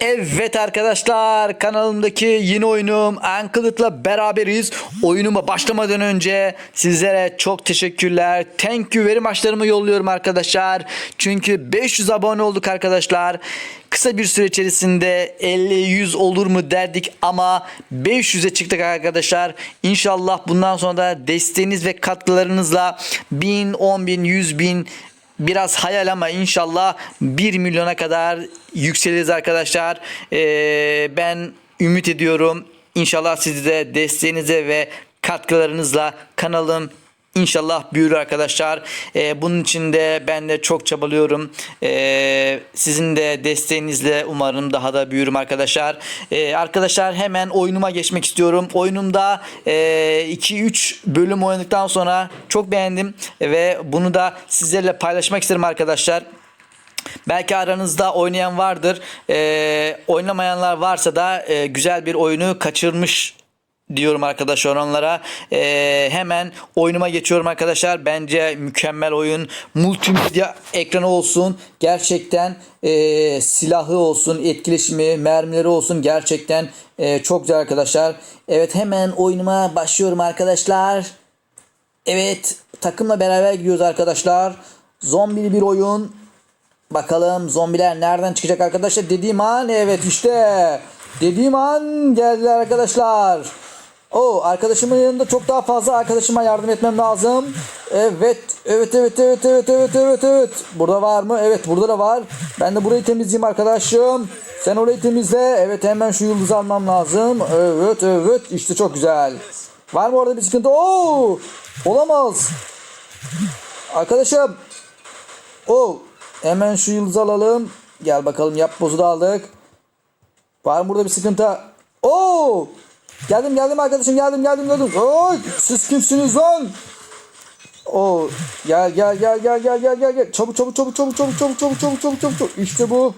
Evet arkadaşlar kanalımdaki yeni oyunum Uncled'la beraberiz. Oyunuma başlamadan önce sizlere çok teşekkürler. Thank you very maçlarımı yolluyorum arkadaşlar. Çünkü 500 abone olduk arkadaşlar. Kısa bir süre içerisinde 50-100 olur mu derdik ama 500'e çıktık arkadaşlar. İnşallah bundan sonra da desteğiniz ve katkılarınızla 1000, 10 bin, 100 bin Biraz hayal ama inşallah 1 milyona kadar yükseliriz arkadaşlar. Ee, ben ümit ediyorum. İnşallah siz de desteğinize ve katkılarınızla kanalım İnşallah büyür arkadaşlar. Ee, bunun için de ben de çok çabalıyorum. Ee, sizin de desteğinizle umarım daha da büyürüm arkadaşlar. Ee, arkadaşlar hemen oyunuma geçmek istiyorum. Oyunumda 2-3 bölüm oynadıktan sonra çok beğendim ve bunu da sizlerle paylaşmak isterim arkadaşlar. Belki aranızda oynayan vardır. Ee, oynamayanlar varsa da e, güzel bir oyunu kaçırmış diyorum arkadaşlar onlara. Ee, hemen oyunuma geçiyorum arkadaşlar. Bence mükemmel oyun. Multimedya ekranı olsun. Gerçekten e, silahı olsun, etkileşimi, mermileri olsun. Gerçekten e, çok güzel arkadaşlar. Evet hemen oyunuma başlıyorum arkadaşlar. Evet takımla beraber gidiyoruz arkadaşlar. Zombili bir oyun. Bakalım zombiler nereden çıkacak arkadaşlar. Dediğim an evet işte. Dediğim an geldiler arkadaşlar. O arkadaşımın yanında çok daha fazla arkadaşıma yardım etmem lazım. Evet, evet, evet, evet, evet, evet, evet, evet. Burada var mı? Evet, burada da var. Ben de burayı temizleyeyim arkadaşım. Sen orayı temizle. Evet, hemen şu yıldızı almam lazım. Evet, evet. İşte çok güzel. Var mı orada bir sıkıntı? Oo! Olamaz. Arkadaşım. Oo! Hemen şu yıldızı alalım. Gel bakalım yap bozu da aldık. Var mı burada bir sıkıntı? Oo! Geldim geldim arkadaşım geldim geldim geldim. Oy! Siz kimsiniz lan? Oo! Gel gel gel gel gel gel gel gel. Çabuk çabuk çabuk çabuk çabuk çabuk çabuk çabuk çabuk çabuk çabuk. İşte bu.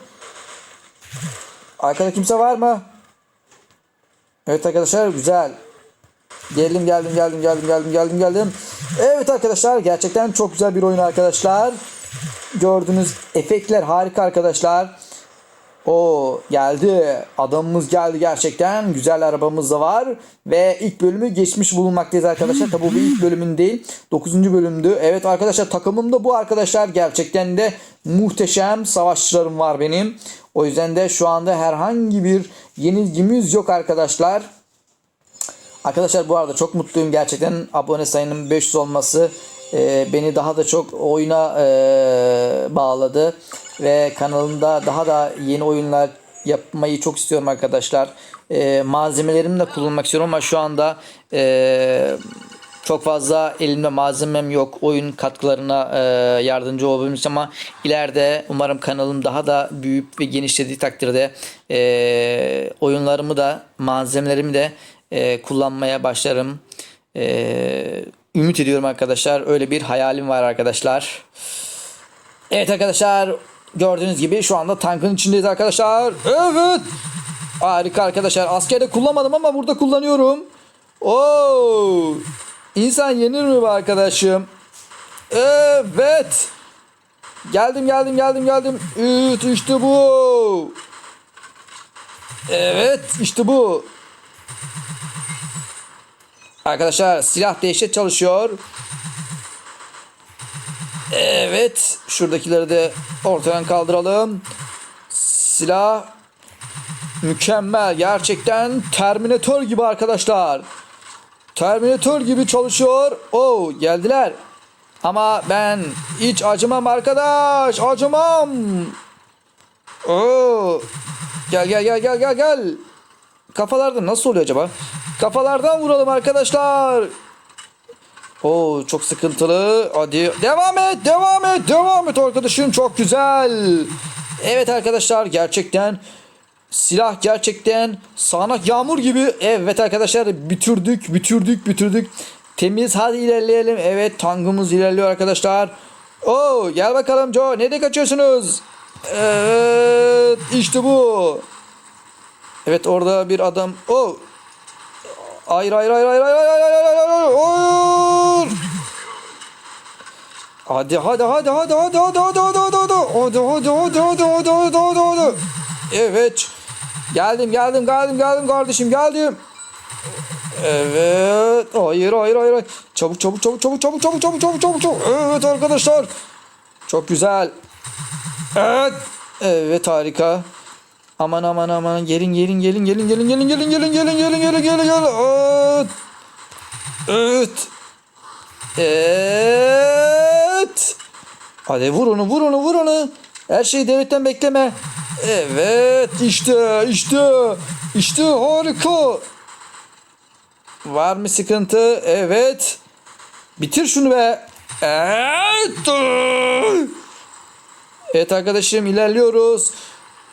Arkada kimse var mı? Evet arkadaşlar güzel. Geldim geldim geldim geldim geldim geldim geldim. Evet arkadaşlar gerçekten çok güzel bir oyun arkadaşlar. Gördüğünüz efektler harika arkadaşlar. O geldi. Adamımız geldi gerçekten. Güzel arabamız da var. Ve ilk bölümü geçmiş bulunmaktayız arkadaşlar. Tabi bu ilk bölümün değil. 9. bölümdü. Evet arkadaşlar takımım da bu arkadaşlar. Gerçekten de muhteşem savaşçılarım var benim. O yüzden de şu anda herhangi bir yenilgimiz yok arkadaşlar. Arkadaşlar bu arada çok mutluyum gerçekten abone sayının 500 olması e, beni daha da çok oyuna e, bağladı ve kanalımda daha da yeni oyunlar yapmayı çok istiyorum arkadaşlar. E, malzemelerimi de kullanmak istiyorum ama şu anda e, çok fazla elimde malzemem yok. Oyun katkılarına e, yardımcı olabilmiş ama ileride umarım kanalım daha da büyüyüp ve genişlediği takdirde e, oyunlarımı da malzemelerimi de e, kullanmaya başlarım. E, ümit ediyorum arkadaşlar. Öyle bir hayalim var arkadaşlar. Evet arkadaşlar gördüğünüz gibi şu anda tankın içindeyiz arkadaşlar. Evet. Harika arkadaşlar. Askerde kullanmadım ama burada kullanıyorum. Oo! İnsan yenir mi be arkadaşım? Evet. Geldim geldim geldim geldim. Evet işte bu. Evet işte bu. Arkadaşlar silah dehşet çalışıyor. Evet. Şuradakileri de ortadan kaldıralım. Silah mükemmel. Gerçekten Terminator gibi arkadaşlar. Terminator gibi çalışıyor. Oo geldiler. Ama ben hiç acımam arkadaş. Acımam. Oo. Gel gel gel gel gel gel. Kafalarda nasıl oluyor acaba? Kafalardan vuralım arkadaşlar. Oo çok sıkıntılı. Hadi devam et, devam et, devam et arkadaşım. Çok güzel. Evet arkadaşlar gerçekten silah gerçekten sağanak yağmur gibi. Evet arkadaşlar bitirdik, bitirdik, bitirdik. Temiz hadi ilerleyelim. Evet tangımız ilerliyor arkadaşlar. Oo gel bakalım Joe. Nereye kaçıyorsunuz? Evet işte bu. Evet orada bir adam. Oo. Hayır hayır hayır hayır hayır hayır hayır hayır. hayır. Hadi hadi hadi hadi hadi hadi hadi hadi hadi hadi hadi hadi hadi hadi hadi hadi hadi hadi Evet Geldim geldim geldim geldim kardeşim geldim. Evet. Hayır hayır hayır. Çabuk çabuk çabuk çabuk çabuk çabuk çabuk çabuk çabuk çabuk. Evet arkadaşlar. Çok güzel. Evet. Evet harika. Aman aman aman gelin gelin gelin gelin gelin gelin gelin gelin gelin gelin gelin gelin gelin. Evet. Evet. Evet. Hadi vur onu vur onu vur onu. Her şeyi devletten bekleme. Evet işte işte işte harika. Var mı sıkıntı? Evet. Bitir şunu be. Evet. Evet arkadaşım ilerliyoruz.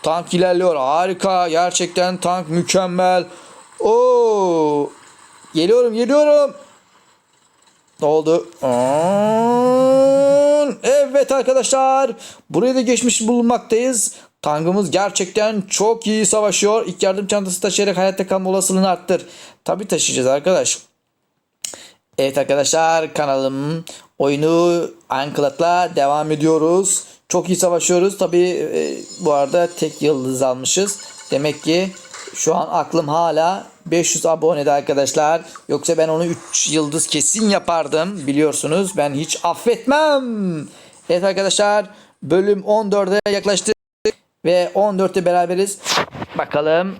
Tank ilerliyor. Harika. Gerçekten tank mükemmel. Oo. Geliyorum geliyorum. Ne oldu? Aa, Evet arkadaşlar. Buraya da geçmiş bulunmaktayız. Tankımız gerçekten çok iyi savaşıyor. İlk yardım çantası taşıyarak hayatta kalma olasılığını arttır. Tabi taşıyacağız arkadaş. Evet arkadaşlar kanalım oyunu Anklat'la devam ediyoruz. Çok iyi savaşıyoruz. Tabi bu arada tek yıldız almışız. Demek ki şu an aklım hala 500 abonede arkadaşlar. Yoksa ben onu 3 yıldız kesin yapardım. Biliyorsunuz ben hiç affetmem. Evet arkadaşlar bölüm 14'e yaklaştık. Ve 14'te beraberiz. Bakalım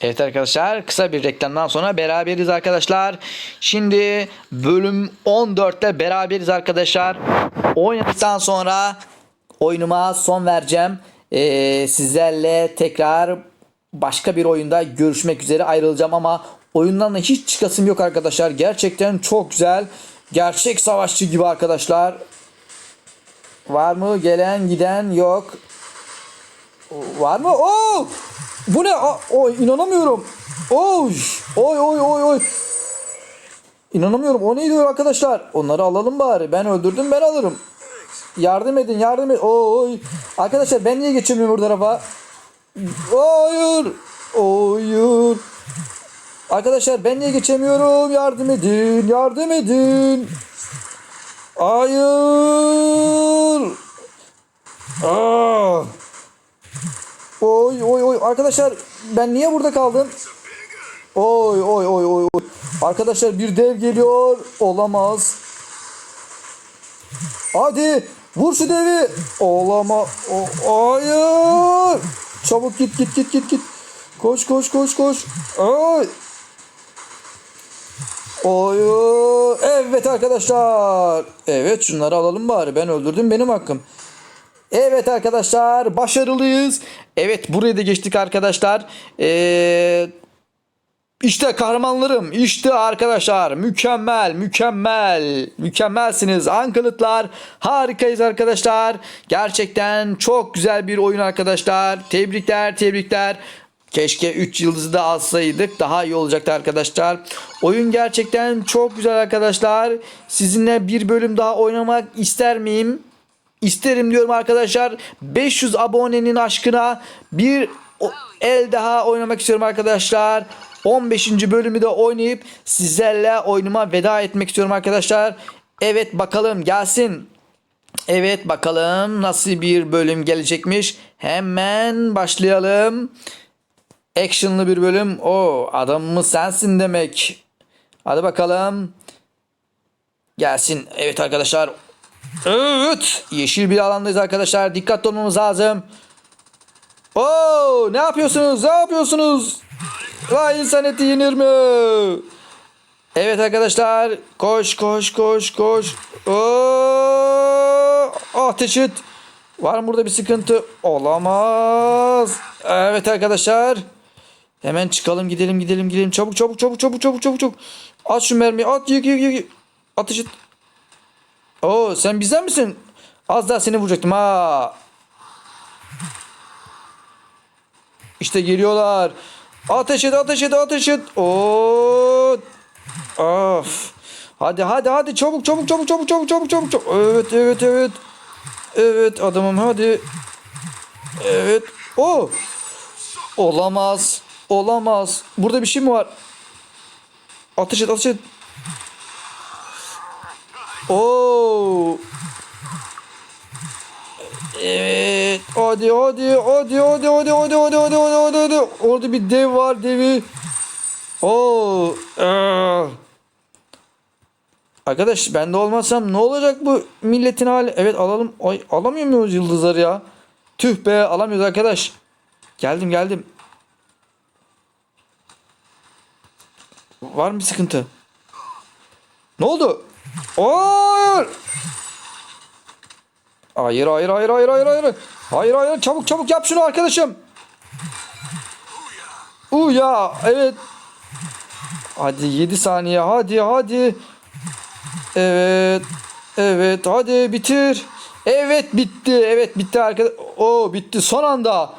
Evet arkadaşlar kısa bir reklamdan sonra beraberiz arkadaşlar. Şimdi bölüm 14'te beraberiz arkadaşlar. Oynadıktan sonra oyunuma son vereceğim. Ee, sizlerle tekrar başka bir oyunda görüşmek üzere ayrılacağım ama oyundan da hiç çıkasım yok arkadaşlar. Gerçekten çok güzel. Gerçek savaşçı gibi arkadaşlar. Var mı gelen giden yok. Var mı? Oo! Bu ne? Oy inanamıyorum. Oy! Oy oy oy oy. İnanamıyorum. O neydi arkadaşlar? Onları alalım bari. Ben öldürdüm ben alırım. Yardım edin yardım edin. Oy. Arkadaşlar ben niye geçemiyorum bu tarafa? Hayır. Hayır. Arkadaşlar ben niye geçemiyorum? Yardım edin. Yardım edin. Hayır. Aa. Oy oy oy arkadaşlar ben niye burada kaldım? Oy oy oy oy. Arkadaşlar bir dev geliyor. Olamaz. Hadi vur şu devi. Olama. O, hayır. Çabuk git git git git git. Koş koş koş koş. Ay. Oy. Evet arkadaşlar. Evet şunları alalım bari. Ben öldürdüm benim hakkım. Evet arkadaşlar başarılıyız. Evet buraya da geçtik arkadaşlar. Ee, işte kahramanlarım. İşte arkadaşlar mükemmel mükemmel mükemmelsiniz. Ankılıtlar harikayız arkadaşlar. Gerçekten çok güzel bir oyun arkadaşlar. Tebrikler tebrikler. Keşke 3 yıldızı da alsaydık daha iyi olacaktı arkadaşlar. Oyun gerçekten çok güzel arkadaşlar. Sizinle bir bölüm daha oynamak ister miyim? İsterim diyorum arkadaşlar. 500 abonenin aşkına bir el daha oynamak istiyorum arkadaşlar. 15. bölümü de oynayıp sizlerle oyunuma veda etmek istiyorum arkadaşlar. Evet bakalım gelsin. Evet bakalım nasıl bir bölüm gelecekmiş. Hemen başlayalım. Action'lı bir bölüm. O adamımız sensin demek. Hadi bakalım. Gelsin. Evet arkadaşlar. Evet. Yeşil bir alandayız arkadaşlar. Dikkatli olmamız lazım. Oo, ne yapıyorsunuz? Ne yapıyorsunuz? Vay insan eti yenir mi? Evet arkadaşlar. Koş koş koş koş. Oo, ateş et. Var mı burada bir sıkıntı? Olamaz. Evet arkadaşlar. Hemen çıkalım gidelim gidelim gidelim. Çabuk çabuk çabuk çabuk çabuk çabuk çabuk. At şu mermiyi at yık yık yık. Ateş et. Oo sen bizden misin? Az daha seni vuracaktım ha. İşte geliyorlar. Ateş et ateş et ateş et. Oo. Of. Hadi hadi hadi çabuk çabuk çabuk çabuk çabuk çabuk çabuk çabuk. Evet evet evet. Evet adamım hadi. Evet. O. Olamaz. Olamaz. Burada bir şey mi var? Ateş et ateş et. Oo. Evet. Hadi hadi hadi hadi hadi hadi hadi hadi hadi hadi hadi. Orada bir dev var devi. Oo. aa. Arkadaş ben de olmazsam ne olacak bu milletin hali? Evet alalım. Ay alamıyor muyuz yıldızları ya? Tüh be alamıyoruz arkadaş. Geldim geldim. Var mı bir sıkıntı? Ne oldu? Hayır. Hayır hayır hayır hayır hayır hayır. Hayır hayır çabuk çabuk yap şunu arkadaşım. Uuu ya evet. Hadi 7 saniye hadi hadi. Evet. Evet hadi bitir. Evet bitti. Evet bitti arkadaş. O bitti son anda.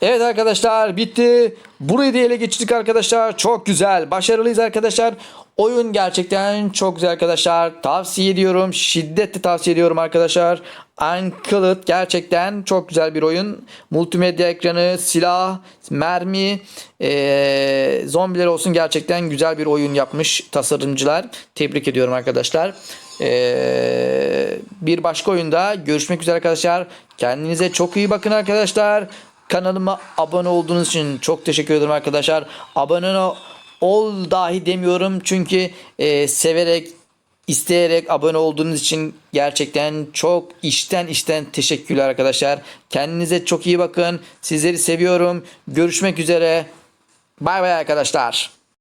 Evet arkadaşlar bitti. Burayı da ele geçirdik arkadaşlar. Çok güzel. Başarılıyız arkadaşlar. Oyun gerçekten çok güzel arkadaşlar. Tavsiye ediyorum. Şiddetle tavsiye ediyorum arkadaşlar. Uncullet gerçekten çok güzel bir oyun. Multimedya ekranı, silah, mermi, eee zombiler olsun gerçekten güzel bir oyun yapmış tasarımcılar. Tebrik ediyorum arkadaşlar. Eee, bir başka oyunda görüşmek üzere arkadaşlar. Kendinize çok iyi bakın arkadaşlar. Kanalıma abone olduğunuz için çok teşekkür ederim arkadaşlar. Abone ol dahi demiyorum çünkü eee, severek isteyerek abone olduğunuz için gerçekten çok içten içten teşekkürler arkadaşlar. Kendinize çok iyi bakın. Sizleri seviyorum. Görüşmek üzere. Bay bay arkadaşlar.